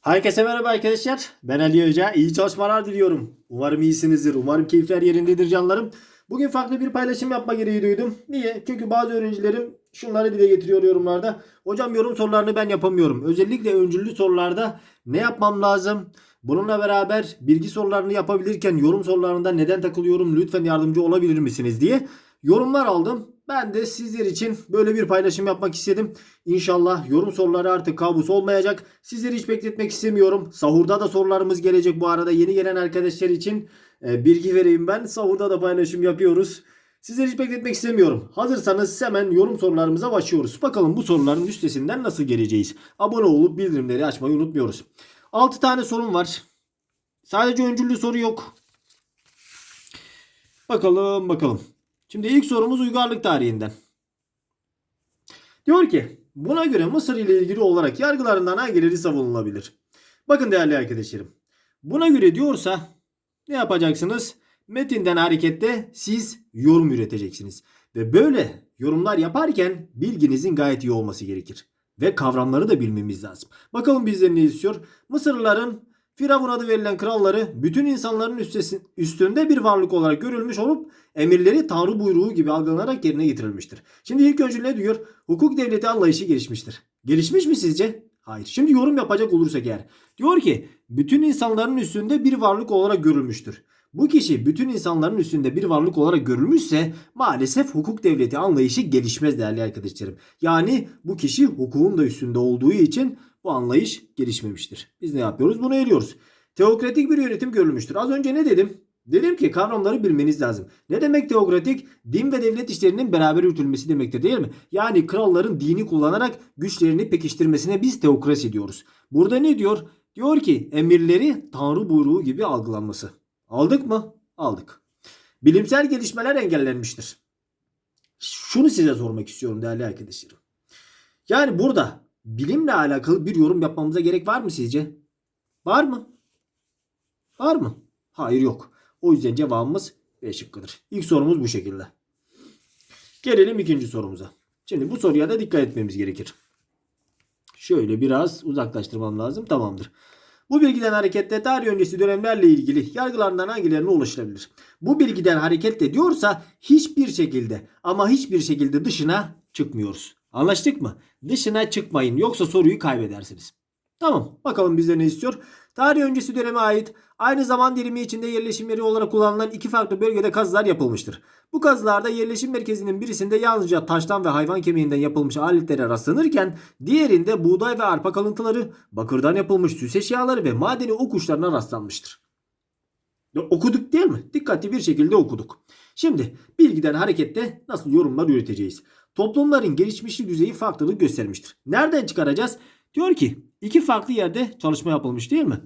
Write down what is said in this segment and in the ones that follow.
Herkese merhaba arkadaşlar. Ben Ali Hoca. İyi çalışmalar diliyorum. Umarım iyisinizdir. Umarım keyifler yerindedir canlarım. Bugün farklı bir paylaşım yapma gereği duydum. Niye? Çünkü bazı öğrencilerim şunları dile getiriyor yorumlarda. Hocam yorum sorularını ben yapamıyorum. Özellikle öncüllü sorularda ne yapmam lazım? Bununla beraber bilgi sorularını yapabilirken yorum sorularında neden takılıyorum? Lütfen yardımcı olabilir misiniz diye yorumlar aldım. Ben de sizler için böyle bir paylaşım yapmak istedim. İnşallah yorum soruları artık kabus olmayacak. Sizleri hiç bekletmek istemiyorum. Sahurda da sorularımız gelecek bu arada. Yeni gelen arkadaşlar için e, bilgi vereyim ben. Sahurda da paylaşım yapıyoruz. Sizleri hiç bekletmek istemiyorum. Hazırsanız hemen yorum sorularımıza başlıyoruz. Bakalım bu soruların üstesinden nasıl geleceğiz? Abone olup bildirimleri açmayı unutmuyoruz. 6 tane sorum var. Sadece öncüllü soru yok. Bakalım bakalım. Şimdi ilk sorumuz uygarlık tarihinden. Diyor ki buna göre Mısır ile ilgili olarak yargılarından hangileri savunulabilir? Bakın değerli arkadaşlarım. Buna göre diyorsa ne yapacaksınız? Metinden hareketle siz yorum üreteceksiniz. Ve böyle yorumlar yaparken bilginizin gayet iyi olması gerekir. Ve kavramları da bilmemiz lazım. Bakalım bizden ne istiyor? Mısırlıların Firavun adı verilen kralları bütün insanların üstünde bir varlık olarak görülmüş olup emirleri tanrı buyruğu gibi algılanarak yerine getirilmiştir. Şimdi ilk önce ne diyor? Hukuk devleti anlayışı gelişmiştir. Gelişmiş mi sizce? Hayır. Şimdi yorum yapacak olursak eğer. Diyor ki bütün insanların üstünde bir varlık olarak görülmüştür. Bu kişi bütün insanların üstünde bir varlık olarak görülmüşse maalesef hukuk devleti anlayışı gelişmez değerli arkadaşlarım. Yani bu kişi hukukun da üstünde olduğu için bu anlayış gelişmemiştir. Biz ne yapıyoruz? Bunu eliyoruz. Teokratik bir yönetim görülmüştür. Az önce ne dedim? Dedim ki kavramları bilmeniz lazım. Ne demek teokratik? Din ve devlet işlerinin beraber yürütülmesi demektir değil mi? Yani kralların dini kullanarak güçlerini pekiştirmesine biz teokrasi diyoruz. Burada ne diyor? Diyor ki emirleri tanrı buyruğu gibi algılanması. Aldık mı? Aldık. Bilimsel gelişmeler engellenmiştir. Şunu size sormak istiyorum değerli arkadaşlarım. Yani burada bilimle alakalı bir yorum yapmamıza gerek var mı sizce? Var mı? Var mı? Hayır yok. O yüzden cevabımız B şıkkıdır. İlk sorumuz bu şekilde. Gelelim ikinci sorumuza. Şimdi bu soruya da dikkat etmemiz gerekir. Şöyle biraz uzaklaştırmam lazım. Tamamdır. Bu bilgiden hareketle tarih öncesi dönemlerle ilgili yargılarından hangilerine ulaşılabilir? Bu bilgiden hareketle diyorsa hiçbir şekilde ama hiçbir şekilde dışına çıkmıyoruz. Anlaştık mı? Dışına çıkmayın yoksa soruyu kaybedersiniz. Tamam bakalım bizde ne istiyor? Tarih öncesi döneme ait aynı zaman dilimi içinde yerleşim yeri olarak kullanılan iki farklı bölgede kazılar yapılmıştır. Bu kazılarda yerleşim merkezinin birisinde yalnızca taştan ve hayvan kemiğinden yapılmış aletlere rastlanırken diğerinde buğday ve arpa kalıntıları, bakırdan yapılmış süs eşyaları ve madeni ok uçlarına rastlanmıştır. Okuduk değil mi? Dikkatli bir şekilde okuduk. Şimdi bilgiden hareketle nasıl yorumlar üreteceğiz? Toplumların gelişmişlik düzeyi farklılık göstermiştir. Nereden çıkaracağız? Diyor ki iki farklı yerde çalışma yapılmış değil mi?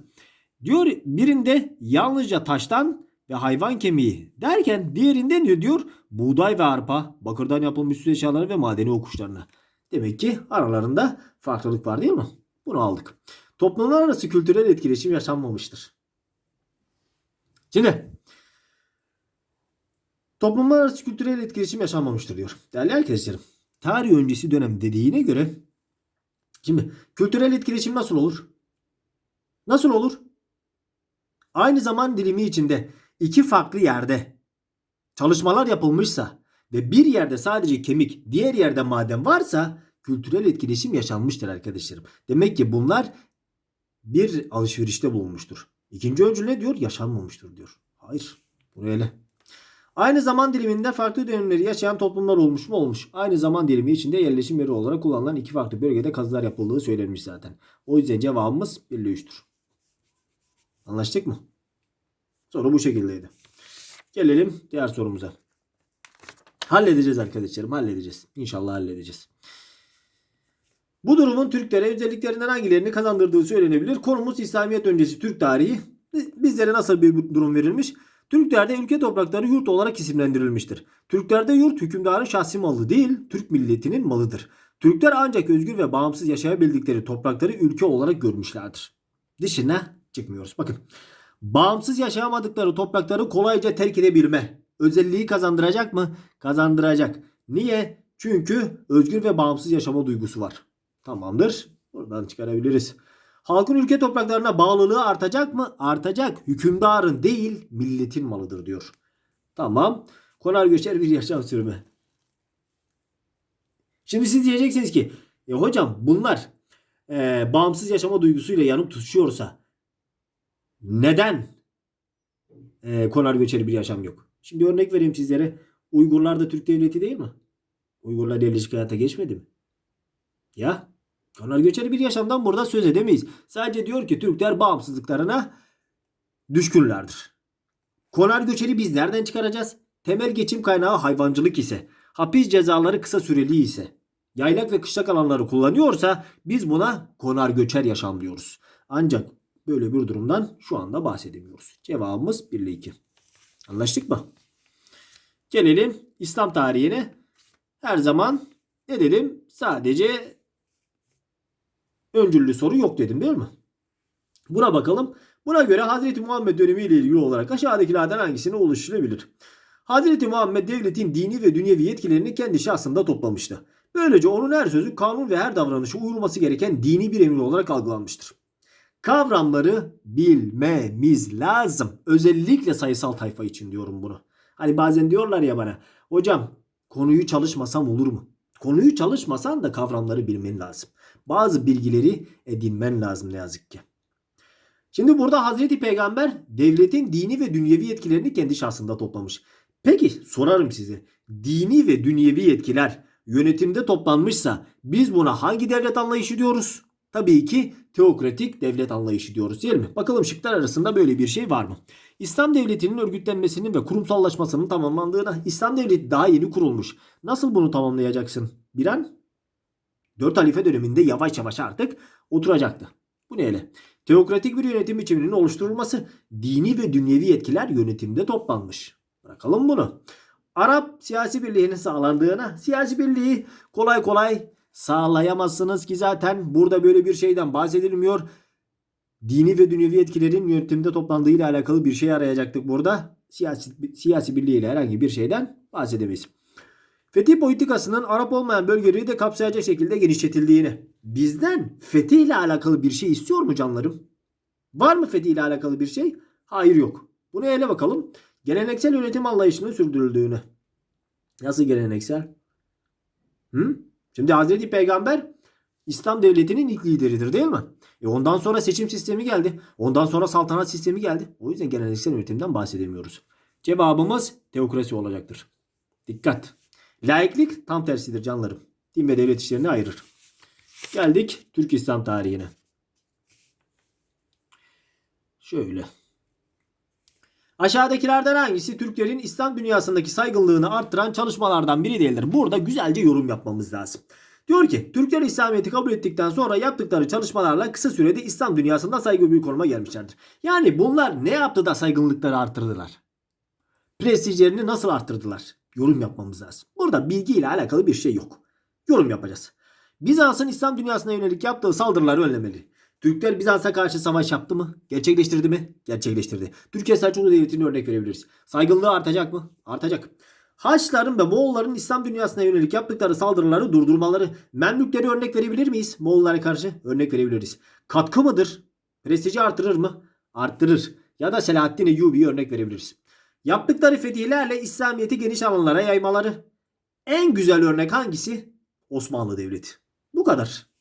Diyor birinde yalnızca taştan ve hayvan kemiği derken diğerinde ne diyor? Buğday ve arpa, bakırdan yapılmış süs eşyaları ve madeni okuşlarına. Demek ki aralarında farklılık var değil mi? Bunu aldık. Toplumlar arası kültürel etkileşim yaşanmamıştır. Şimdi toplumlar arası kültürel etkileşim yaşanmamıştır diyor. Değerli arkadaşlarım tarih öncesi dönem dediğine göre şimdi kültürel etkileşim nasıl olur? Nasıl olur? Aynı zaman dilimi içinde iki farklı yerde çalışmalar yapılmışsa ve bir yerde sadece kemik, diğer yerde maden varsa kültürel etkileşim yaşanmıştır arkadaşlarım. Demek ki bunlar bir alışverişte bulunmuştur. İkinci öncül ne diyor? Yaşanmamıştır diyor. Hayır. Buraya ele. Aynı zaman diliminde farklı dönemleri yaşayan toplumlar olmuş mu? Olmuş. Aynı zaman dilimi içinde yerleşim yeri olarak kullanılan iki farklı bölgede kazılar yapıldığı söylenmiş zaten. O yüzden cevabımız 1 ile 3'tür. Anlaştık mı? Soru bu şekildeydi. Gelelim diğer sorumuza. Halledeceğiz arkadaşlarım halledeceğiz. İnşallah halledeceğiz. Bu durumun Türklere özelliklerinden hangilerini kazandırdığı söylenebilir. Konumuz İslamiyet öncesi Türk tarihi. Bizlere nasıl bir durum verilmiş? Türklerde ülke toprakları yurt olarak isimlendirilmiştir. Türklerde yurt hükümdarın şahsi malı değil, Türk milletinin malıdır. Türkler ancak özgür ve bağımsız yaşayabildikleri toprakları ülke olarak görmüşlerdir. Dışına çıkmıyoruz. Bakın. Bağımsız yaşayamadıkları toprakları kolayca terk edebilme özelliği kazandıracak mı? Kazandıracak. Niye? Çünkü özgür ve bağımsız yaşama duygusu var. Tamamdır. Buradan çıkarabiliriz. Halkın ülke topraklarına bağlılığı artacak mı? Artacak. Hükümdarın değil milletin malıdır diyor. Tamam. Konar göçer bir yaşam sürümü. Şimdi siz diyeceksiniz ki e hocam bunlar e, bağımsız yaşama duygusuyla yanıp tutuşuyorsa neden e, konar göçeri bir yaşam yok? Şimdi örnek vereyim sizlere. Uygurlar da Türk devleti değil mi? Uygurlar yerleşik hayata geçmedi mi? Ya konar göçeri bir yaşamdan burada söz edemeyiz. Sadece diyor ki Türkler bağımsızlıklarına düşkünlerdir. Konar göçeri biz nereden çıkaracağız? Temel geçim kaynağı hayvancılık ise, hapis cezaları kısa süreli ise, yaylak ve kışlak alanları kullanıyorsa biz buna konar göçer yaşam diyoruz. Ancak böyle bir durumdan şu anda bahsedemiyoruz. Cevabımız 1 ile 2. Anlaştık mı? Gelelim İslam tarihine. Her zaman ne dedim? Sadece öncüllü soru yok dedim değil mi? Buna bakalım. Buna göre Hazreti Muhammed dönemi ile ilgili olarak aşağıdakilerden hangisine oluşturulabilir? Hazreti Muhammed devletin dini ve dünyevi yetkilerini kendi şahsında toplamıştı. Böylece onun her sözü, kanun ve her davranışı uyulması gereken dini bir emir olarak algılanmıştır. Kavramları bilmemiz lazım. Özellikle sayısal tayfa için diyorum bunu. Hani bazen diyorlar ya bana, hocam konuyu çalışmasam olur mu? Konuyu çalışmasan da kavramları bilmen lazım. Bazı bilgileri edinmen lazım ne yazık ki. Şimdi burada Hazreti Peygamber devletin dini ve dünyevi yetkilerini kendi şahsında toplamış. Peki sorarım size. Dini ve dünyevi yetkiler yönetimde toplanmışsa biz buna hangi devlet anlayışı diyoruz? Tabii ki teokratik devlet anlayışı diyoruz değil mi? Bakalım şıklar arasında böyle bir şey var mı? İslam devletinin örgütlenmesinin ve kurumsallaşmasının tamamlandığına İslam devleti daha yeni kurulmuş. Nasıl bunu tamamlayacaksın? Bir an 4 halife döneminde yavaş yavaş artık oturacaktı. Bu neyle? Teokratik bir yönetim biçiminin oluşturulması, dini ve dünyevi yetkiler yönetimde toplanmış. Bırakalım bunu. Arap siyasi birliğinin sağlandığına, siyasi birliği kolay kolay sağlayamazsınız ki zaten burada böyle bir şeyden bahsedilmiyor. Dini ve dünyevi etkilerin yönetimde toplandığı ile alakalı bir şey arayacaktık burada. Siyasi, siyasi birliği ile herhangi bir şeyden bahsedemeyiz. Fetih politikasının Arap olmayan bölgeleri de kapsayacak şekilde genişletildiğini. Bizden fetih ile alakalı bir şey istiyor mu canlarım? Var mı fetih ile alakalı bir şey? Hayır yok. Bunu ele bakalım. Geleneksel yönetim anlayışının sürdürüldüğünü. Nasıl geleneksel? Hı? Şimdi Hazreti Peygamber İslam devletinin ilk lideridir değil mi? E ondan sonra seçim sistemi geldi. Ondan sonra saltanat sistemi geldi. O yüzden geleneksel yönetimden bahsedemiyoruz. Cevabımız teokrasi olacaktır. Dikkat. Laiklik tam tersidir canlarım. Din ve devlet işlerini ayırır. Geldik Türk İslam tarihine. Şöyle. Aşağıdakilerden hangisi Türklerin İslam dünyasındaki saygınlığını arttıran çalışmalardan biri değildir? Burada güzelce yorum yapmamız lazım. Diyor ki Türkler İslamiyet'i kabul ettikten sonra yaptıkları çalışmalarla kısa sürede İslam dünyasında saygı bir konuma gelmişlerdir. Yani bunlar ne yaptı da saygınlıkları arttırdılar? Prestijlerini nasıl arttırdılar? Yorum yapmamız lazım. Burada bilgi ile alakalı bir şey yok. Yorum yapacağız. Bizans'ın İslam dünyasına yönelik yaptığı saldırıları önlemeli. Türkler Bizans'a karşı savaş yaptı mı? Gerçekleştirdi mi? Gerçekleştirdi. Türkiye Selçuklu Devleti'ni örnek verebiliriz. Saygınlığı artacak mı? Artacak. Haçlıların ve Moğolların İslam dünyasına yönelik yaptıkları saldırıları durdurmaları Memlükleri örnek verebilir miyiz? Moğollara karşı örnek verebiliriz. Katkı mıdır? Prestiji artırır mı? Arttırır. Ya da Selahaddin Eyyubi'yi örnek verebiliriz. Yaptıkları fetihlerle İslamiyet'i geniş alanlara yaymaları. En güzel örnek hangisi? Osmanlı Devleti. Bu kadar.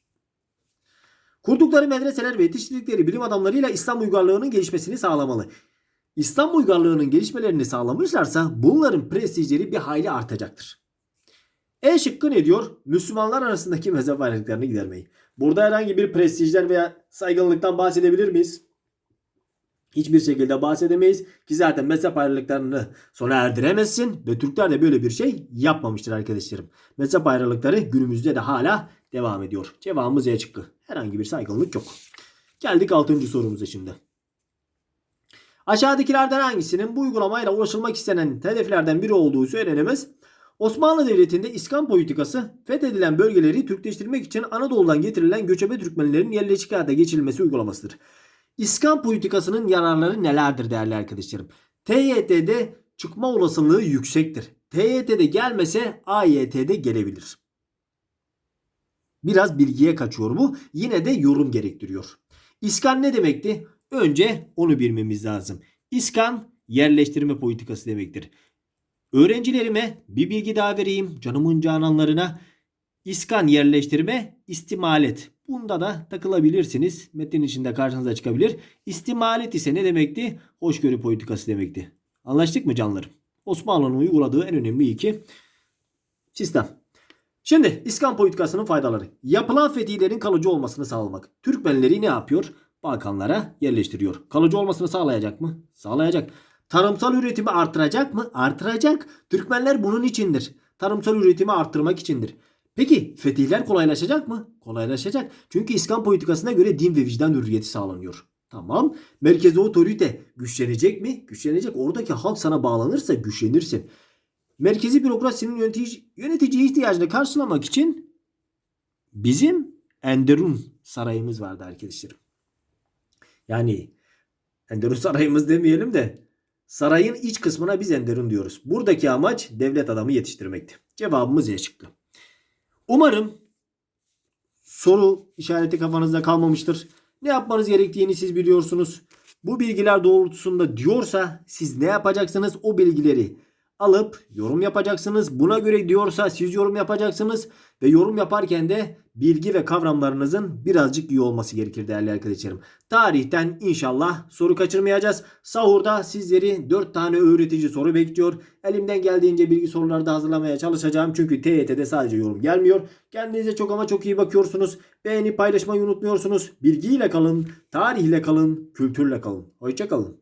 Kurdukları medreseler ve yetiştirdikleri bilim adamlarıyla İslam uygarlığının gelişmesini sağlamalı. İslam uygarlığının gelişmelerini sağlamışlarsa bunların prestijleri bir hayli artacaktır. E şıkkı ne diyor? Müslümanlar arasındaki mezhep ayrılıklarını gidermeyi. Burada herhangi bir prestijden veya saygınlıktan bahsedebilir miyiz? Hiçbir şekilde bahsedemeyiz ki zaten mezhep ayrılıklarını sona erdiremezsin ve Türkler de böyle bir şey yapmamıştır arkadaşlarım. Mezhep ayrılıkları günümüzde de hala devam ediyor. Cevabımız E çıktı. Herhangi bir saygınlık yok. Geldik 6. sorumuza şimdi. Aşağıdakilerden hangisinin bu uygulamayla ulaşılmak istenen hedeflerden biri olduğu söylenemez. Osmanlı Devleti'nde İskan politikası fethedilen bölgeleri Türkleştirmek için Anadolu'dan getirilen göçebe Türkmenlerin yerleşik hayata geçirilmesi uygulamasıdır. İskan politikasının yararları nelerdir değerli arkadaşlarım? TYT'de çıkma olasılığı yüksektir. TYT'de gelmese AYT'de gelebilir. Biraz bilgiye kaçıyor bu. Yine de yorum gerektiriyor. İskan ne demekti? Önce onu bilmemiz lazım. İskan yerleştirme politikası demektir. Öğrencilerime bir bilgi daha vereyim canımın cananlarına. İskan yerleştirme, istimalet. Bunda da takılabilirsiniz. Metin içinde karşınıza çıkabilir. İstimalet ise ne demekti? Hoşgörü politikası demekti. Anlaştık mı canlarım? Osmanlı'nın uyguladığı en önemli iki sistem. Şimdi İskan politikasının faydaları. Yapılan fetihlerin kalıcı olmasını sağlamak. Türkmenleri ne yapıyor? Balkanlara yerleştiriyor. Kalıcı olmasını sağlayacak mı? Sağlayacak. Tarımsal üretimi artıracak mı? Artıracak. Türkmenler bunun içindir. Tarımsal üretimi arttırmak içindir. Peki fetihler kolaylaşacak mı? Kolaylaşacak. Çünkü İskan politikasına göre din ve vicdan hürriyeti sağlanıyor. Tamam. Merkezi otorite güçlenecek mi? Güçlenecek. Oradaki halk sana bağlanırsa güçlenirsin. Merkezi bürokrasinin yönetici, yönetici ihtiyacını karşılamak için bizim Enderun sarayımız vardı arkadaşlarım. Yani Enderun sarayımız demeyelim de sarayın iç kısmına biz Enderun diyoruz. Buradaki amaç devlet adamı yetiştirmekti. Cevabımız Y çıktı. Umarım soru işareti kafanızda kalmamıştır. Ne yapmanız gerektiğini siz biliyorsunuz. Bu bilgiler doğrultusunda diyorsa siz ne yapacaksınız? O bilgileri alıp yorum yapacaksınız. Buna göre diyorsa siz yorum yapacaksınız ve yorum yaparken de bilgi ve kavramlarınızın birazcık iyi olması gerekir değerli arkadaşlarım. Tarihten inşallah soru kaçırmayacağız. Sahurda sizleri 4 tane öğretici soru bekliyor. Elimden geldiğince bilgi soruları da hazırlamaya çalışacağım. Çünkü TYT'de sadece yorum gelmiyor. Kendinize çok ama çok iyi bakıyorsunuz. Beğeni paylaşmayı unutmuyorsunuz. Bilgiyle kalın, tarihle kalın, kültürle kalın. Hoşçakalın.